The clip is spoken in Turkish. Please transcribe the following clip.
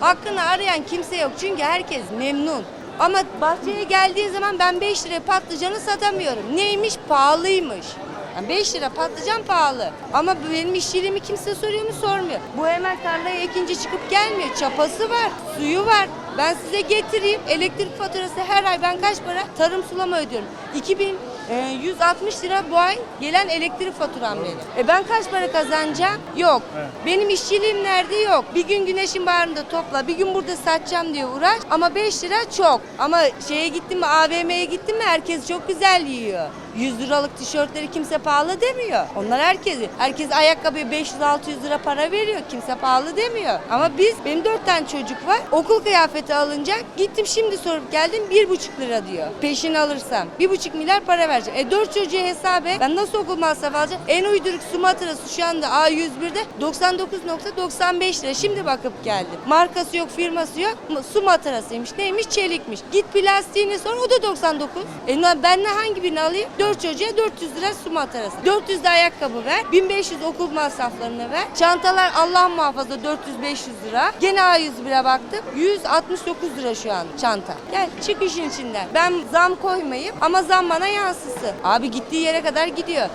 Hakkını arayan kimse yok çünkü herkes memnun. Ama bahçeye geldiğin zaman ben 5 liraya patlıcanı satamıyorum. Neymiş? Pahalıymış. Yani 5 lira patlıcan pahalı. Ama benim işçiliğimi kimse soruyor mu sormuyor. Bu hemen tarlaya ikinci çıkıp gelmiyor. Çapası var, suyu var. Ben size getireyim. Elektrik faturası her ay ben kaç para? Tarım sulama ödüyorum. 2160 lira bu ay gelen elektrik faturam benim. E ben kaç para kazanacağım? Yok. Benim işçiliğim nerede? Yok. Bir gün güneşin bağrında topla, bir gün burada satacağım diye uğraş. Ama 5 lira çok. Ama şeye gittim mi, AVM'ye gittim mi herkes çok güzel yiyor. 100 liralık tişörtleri kimse pahalı demiyor. Onlar herkes, herkes ayakkabıya 500-600 lira para veriyor. Kimse pahalı demiyor. Ama biz, benim 4 tane çocuk var. Okul kıyafeti alınacak. Gittim şimdi sorup geldim 1,5 lira diyor. Peşin alırsam. 1,5 milyar para vereceğim. E 4 çocuğu hesap et. Ben nasıl okul masrafı alacağım? En uyduruk Sumatra'sı şu anda A101'de 99.95 lira. Şimdi bakıp geldim. Markası yok, firması yok. Sumatra'sıymış. Neymiş? Çelikmiş. Git plastiğini sor o da 99. E ben ne hangi birini alayım? 4 çocuğa 400 lira Sumatra'sı. 400 de ayakkabı ver. 1500 okul masraflarını ver. Çantalar Allah muhafaza 400-500 lira. Gene A101'e baktım. 169 lira şu an çanta. Gel çık işin içinden. Ben zam koymayayım ama zam bana yansısın. Abi gittiği yere kadar gidiyor.